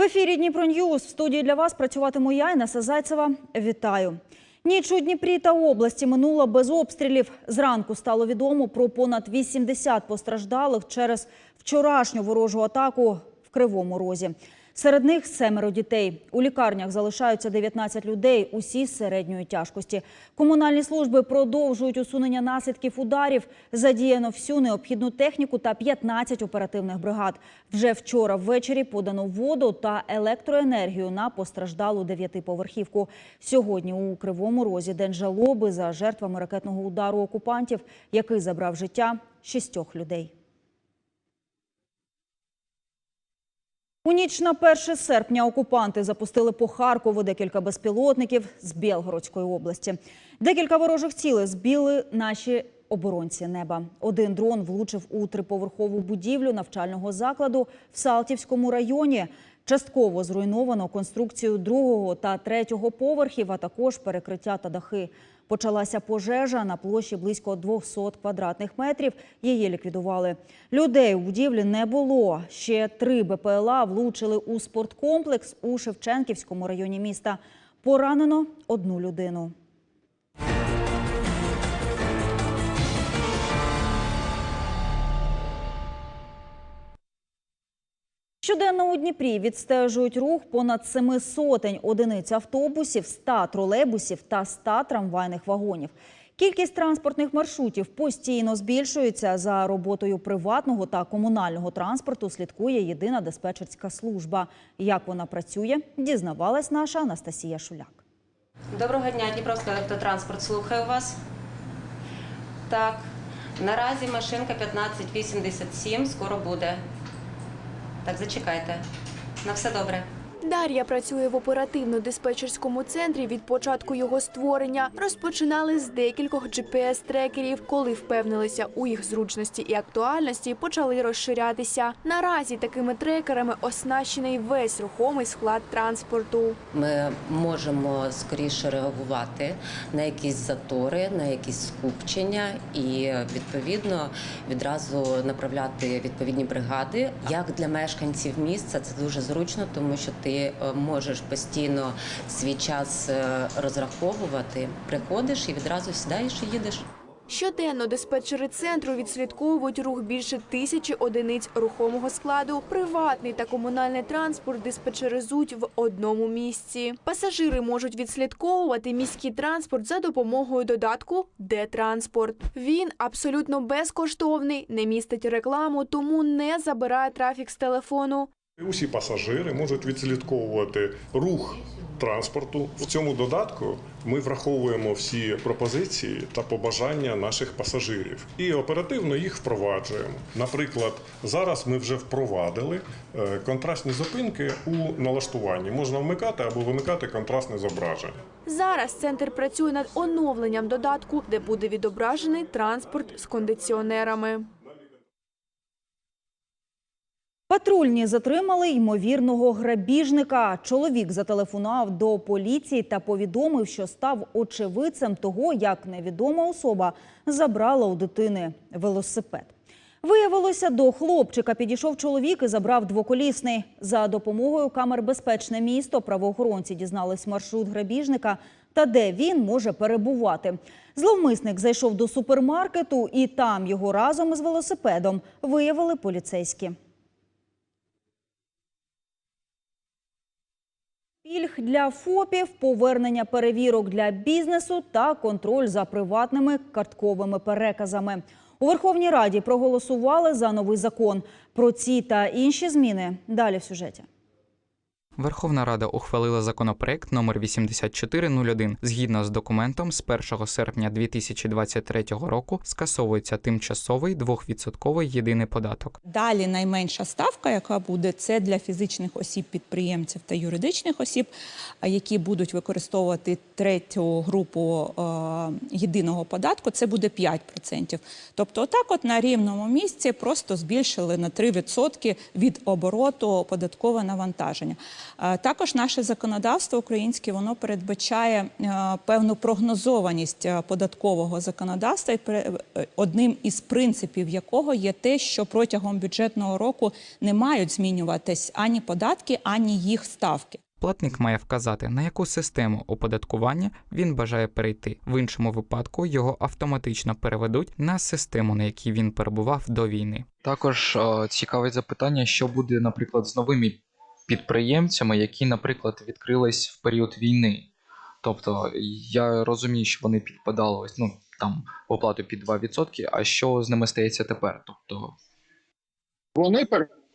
В ефірі Дніпро Ньюз. В студії для вас працюватиму я, Інеса Зайцева. Вітаю. Ніч у Дніпрі та області минула без обстрілів. Зранку стало відомо про понад 80 постраждалих через вчорашню ворожу атаку в Кривому Розі. Серед них семеро дітей. У лікарнях залишаються 19 людей, усі з середньої тяжкості. Комунальні служби продовжують усунення наслідків ударів. Задіяно всю необхідну техніку та 15 оперативних бригад. Вже вчора ввечері подано воду та електроенергію на постраждалу дев'ятиповерхівку. Сьогодні у Кривому Розі день жалоби за жертвами ракетного удару окупантів, який забрав життя шістьох людей. У ніч на 1 серпня окупанти запустили по Харкову декілька безпілотників з Білгородської області. Декілька ворожих цілей збили наші оборонці неба. Один дрон влучив у триповерхову будівлю навчального закладу в Салтівському районі. Частково зруйновано конструкцію другого та третього поверхів, а також перекриття та дахи. Почалася пожежа на площі близько 200 квадратних метрів. Її ліквідували. Людей у будівлі не було. Ще три БПЛА влучили у спорткомплекс у Шевченківському районі міста. Поранено одну людину. Щоденно у Дніпрі відстежують рух понад семи сотень одиниць автобусів, 100 тролейбусів та 100 трамвайних вагонів. Кількість транспортних маршрутів постійно збільшується. За роботою приватного та комунального транспорту слідкує єдина диспетчерська служба. Як вона працює, дізнавалась наша Анастасія Шуляк. Доброго дня, Дніпровський електротранспорт. Слухаю вас. Так, наразі машинка 1587, скоро буде. Так, зачекайте. На все добре. Дар'я працює в оперативно-диспетчерському центрі від початку його створення. Розпочинали з декількох GPS-трекерів. Коли впевнилися у їх зручності і актуальності, почали розширятися. Наразі такими трекерами оснащений весь рухомий склад транспорту. Ми можемо скоріше реагувати на якісь затори, на якісь скупчення і відповідно відразу направляти відповідні бригади. Як для мешканців міста це дуже зручно, тому що ти е, можеш постійно свій час е, розраховувати. Приходиш і відразу сідаєш і їдеш. Щоденно диспетчери центру відслідковують рух більше тисячі одиниць рухомого складу. Приватний та комунальний транспорт диспетчеризують в одному місці. Пасажири можуть відслідковувати міський транспорт за допомогою додатку «Де-транспорт». Він абсолютно безкоштовний, не містить рекламу, тому не забирає трафік з телефону. Усі пасажири можуть відслідковувати рух транспорту. В цьому додатку ми враховуємо всі пропозиції та побажання наших пасажирів і оперативно їх впроваджуємо. Наприклад, зараз ми вже впровадили е, контрастні зупинки у налаштуванні. Можна вмикати або вимикати контрастне зображення. Зараз центр працює над оновленням додатку, де буде відображений транспорт з кондиціонерами. Патрульні затримали ймовірного грабіжника. Чоловік зателефонував до поліції та повідомив, що став очевидцем того, як невідома особа забрала у дитини велосипед. Виявилося, до хлопчика підійшов чоловік і забрав двоколісний. За допомогою камер «Безпечне місто» правоохоронці дізнались маршрут грабіжника та де він може перебувати. Зловмисник зайшов до супермаркету і там його разом із велосипедом виявили поліцейські. Пільг для ФОПів, повернення перевірок для бізнесу та контроль за приватними картковими переказами. У Верховній Раді проголосували за новий закон. Про ці та інші зміни далі в сюжеті. Верховна Рада ухвалила законопроект номер 8401. Згідно з документом, з 1 серпня 2023 року скасовується тимчасовий двохвідсотковий єдиний податок. Далі найменша ставка, яка буде, це для фізичних осіб, підприємців та юридичних осіб, які будуть використовувати третю групу е, єдиного податку, це буде 5%. Тобто, отак, от на рівному місці просто збільшили на 3% від обороту податкове навантаження. Е, Також наше законодавство українське воно передбачає е, певну прогнозованість е, податкового законодавства, одним із принципів якого є те, що протягом бюджетного року не мають змінюватись ані податки, ані їх ставки. Платник має вказати, на яку систему оподаткування він бажає перейти. В іншому випадку його автоматично переведуть на систему, на якій він перебував до війни. Також е, цікавить запитання, що буде, наприклад, з новими підприємцями, які, наприклад, відкрились в період війни. Тобто я розумію, що вони підпадали ось ну там оплату під 2%, а що з ними стається тепер? Тобто Вони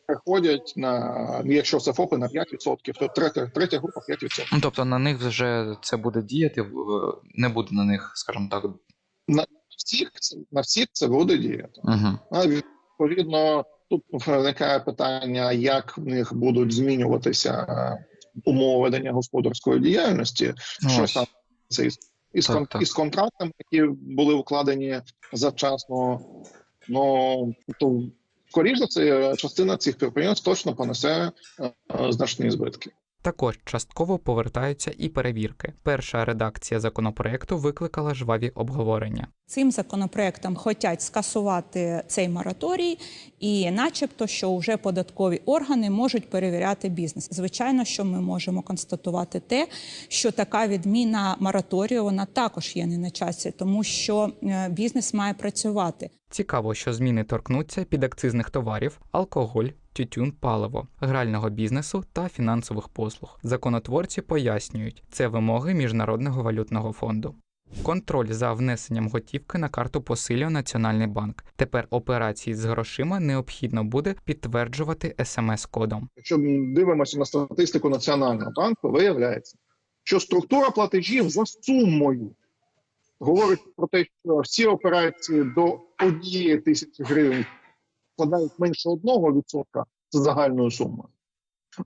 переходять на, якщо це ФОПи, на 5%, то третя, третя група 5%. Ну, тобто на них вже це буде діяти, не буде на них, скажімо так. На Всіх, на всіх це буде діяти. Угу. А відповідно, тут виникає питання, як в них будуть змінюватися е, умови ведення господарської діяльності, що там це із, із, Так, кон- так. із контрактами, які були укладені завчасно. Ну то скоріш за це, частина цих підприємств точно понесе е, е, значні збитки. Також частково повертаються і перевірки. Перша редакція законопроекту викликала жваві обговорення. Цим законопроектом хочуть скасувати цей мораторій, і, начебто, що вже податкові органи можуть перевіряти бізнес. Звичайно, що ми можемо констатувати те, що така відміна мораторію вона також є не на часі, тому що е, бізнес має працювати. Цікаво, що зміни торкнуться підакцизних товарів, алкоголь, тютюн, паливо, грального бізнесу та фінансових послуг. Законотворці пояснюють, це вимоги Міжнародного валютного фонду. Контроль за внесенням готівки на карту посилює Національний банк. Тепер операції з грошима необхідно буде підтверджувати смс-кодом. Якщо ми дивимося на статистику Національного банку, виявляється, що структура платежів за сумою говорить про те, що всі операції до однієї тисячі гривень складають менше одного відсотка з загальною сумою.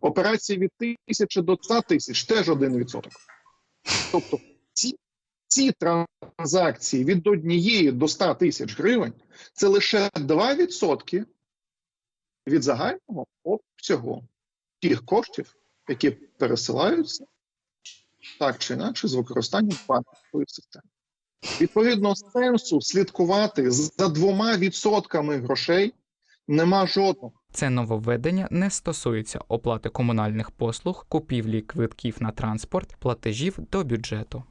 Операції від тисячі до 100 тисяч теж один відсоток. Тобто ці, ці транзакції від однієї до 100 тисяч гривень це лише 2 відсотки від загального обсягу тих коштів, які пересилаються так чи інакше з використанням банківської системи. Відповідно, сенсу слідкувати за двома відсотками грошей нема жодного. Це нововведення не стосується оплати комунальних послуг, купівлі квитків на транспорт, платежів до бюджету.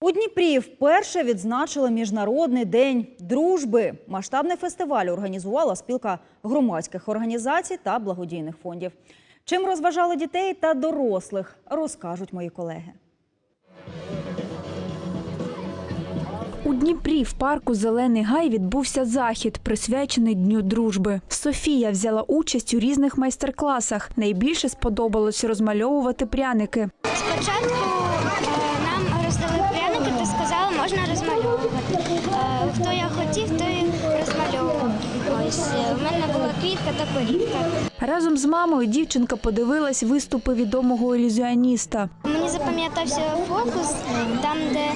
У Дніпрі вперше відзначили Міжнародний день дружби. Масштабний фестиваль організувала спілка громадських організацій та благодійних фондів. Чим розважали дітей та дорослих, розкажуть мої колеги. У Дніпрі в парку Зелений гай відбувся захід, присвячений Дню дружби. Софія взяла участь у різних майстер-класах. Найбільше сподобалось розмальовувати пряники. Спочатку е, нам роздали пряники та сказали, можна розмальовувати. Е, Хто я хотів, той розмальовував. Ось е, в мене була квітка та корівка. Разом з мамою дівчинка подивилась виступи відомого ілюзіоніста. Мені запам'ятався фокус, там, де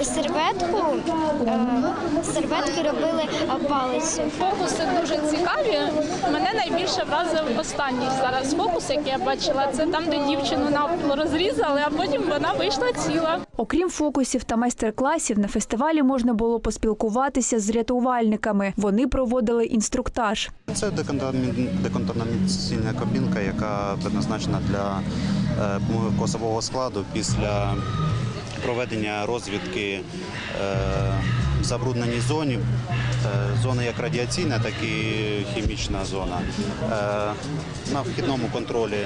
е, серветку, е, серветки робили палицю. Фокуси дуже цікаві. Мене найбільше вразив останній зараз фокус, який я бачила. Це там, де дівчину навпіл розрізали, а потім вона вийшла ціла. Окрім фокусів та майстер-класів, на фестивалі можна було поспілкуватися з рятувальниками. Вони проводили інструктаж. Це деконтамі- деконтамінаційна кабінка, яка предназначена для е, косового складу після проведення розвідки е, в забрудненій зоні. Е, Зона як радіаційна, так і хімічна зона. На вхідному контролі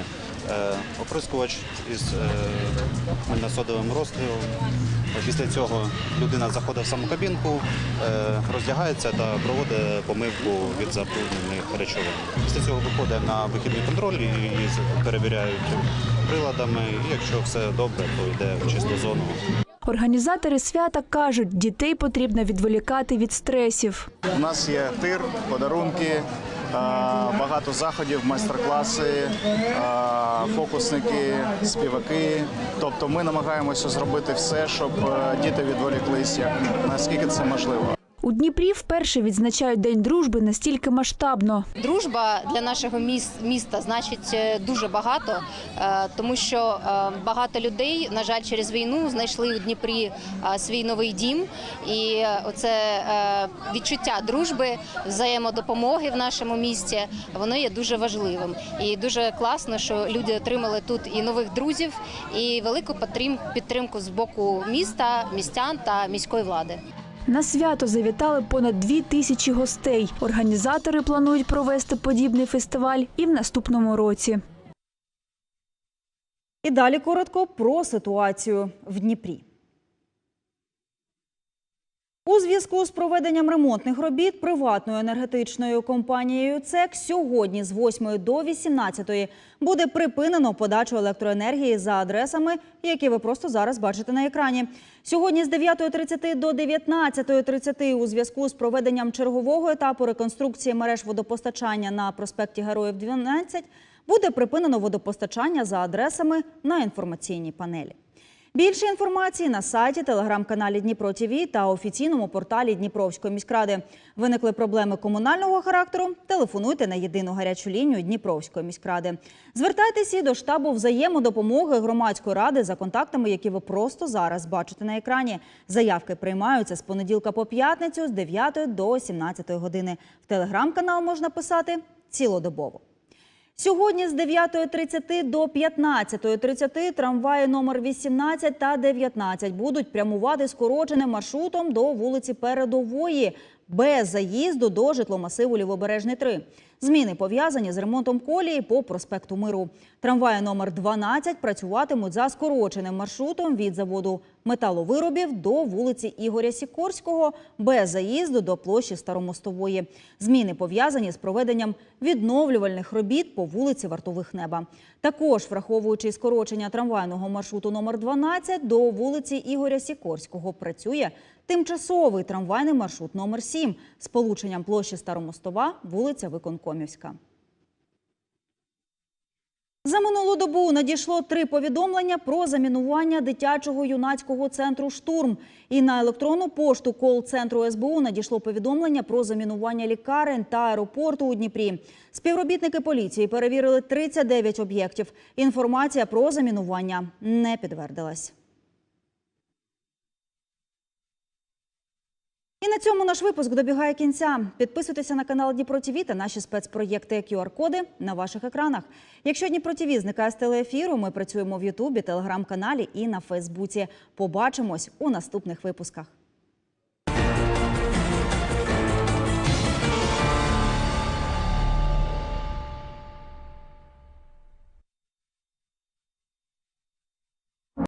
оприскувач із е, мильносодовим розстрілом. Після цього людина заходить в саму кабінку, е, роздягається та проводить помивку від забруднених речовин. Після цього виходить на вихідний контроль і її перевіряють приладами. І якщо все добре, то йде в чисту зону. Організатори свята кажуть, дітей потрібно відволікати від стресів. У нас є тир, подарунки, е, багато заходів, майстер-класи, фокусники, співаки. Тобто ми намагаємося зробити все, щоб е, діти відволіклися, наскільки це можливо. У Дніпрі вперше відзначають День дружби настільки масштабно. Дружба для нашого міста значить е, дуже багато, е, тому що е, багато людей, на жаль, через війну знайшли у Дніпрі свій новий дім. І е, оце е, відчуття дружби, взаємодопомоги в нашому місті, воно є дуже важливим. І дуже класно, що люди отримали тут і нових друзів, і велику підтримку з боку міста, містян та міської влади. На свято завітали понад дві тисячі гостей. Організатори планують провести подібний фестиваль і в наступному році. І далі коротко про ситуацію в Дніпрі. У зв'язку з проведенням ремонтних робіт приватною енергетичною компанією ЦЕК сьогодні з 8 до 18 буде припинено подачу електроенергії за адресами, які ви просто зараз бачите на екрані. Сьогодні з 9.30 до 19.30 у зв'язку з проведенням чергового етапу реконструкції мереж водопостачання на проспекті Героїв 12 буде припинено водопостачання за адресами на інформаційній панелі. Більше інформації на сайті, телеграм-каналі Дніпро ТІВІ та офіційному порталі Дніпровської міськради. Виникли проблеми комунального характеру? Телефонуйте на єдину гарячу лінію Дніпровської міськради. Звертайтеся до штабу взаємодопомоги громадської ради за контактами, які ви просто зараз бачите на екрані. Заявки приймаються з понеділка по п'ятницю з 9 до 17 години. В телеграм-канал можна писати цілодобово. Сьогодні з 9.30 до 15.30 трамваї номер 18 та 19 будуть прямувати скороченим маршрутом до вулиці Передової без заїзду до житломасиву Лівобережний 3. Зміни пов'язані з ремонтом колії по проспекту Миру. Трамваї номер 12 працюватимуть за скороченим маршрутом від заводу металовиробів до вулиці Ігоря Сікорського без заїзду до площі Старомостової. Зміни пов'язані з проведенням відновлювальних робіт по вулиці Вартових Неба. Також, враховуючи скорочення трамвайного маршруту номер 12 до вулиці Ігоря Сікорського, працює тимчасовий трамвайний маршрут номер 7 з полученням площі Старомостова, вулиця Виконкомівська. За минулу добу надійшло три повідомлення про замінування дитячого юнацького центру «Штурм». І на електронну пошту кол-центру СБУ надійшло повідомлення про замінування лікарень та аеропорту у Дніпрі. Співробітники поліції перевірили 39 об'єктів. Інформація про замінування не підтвердилась. І на цьому наш випуск добігає кінця. Підписуйтеся на канал Дніпро ТІВІ та наші спецпроєкти QR-коди на ваших екранах. Якщо Дніпро ТІВІ зникає з телеефіру, ми працюємо в Ютубі, телеграм-каналі і на Фейсбуці. Побачимось у наступних випусках.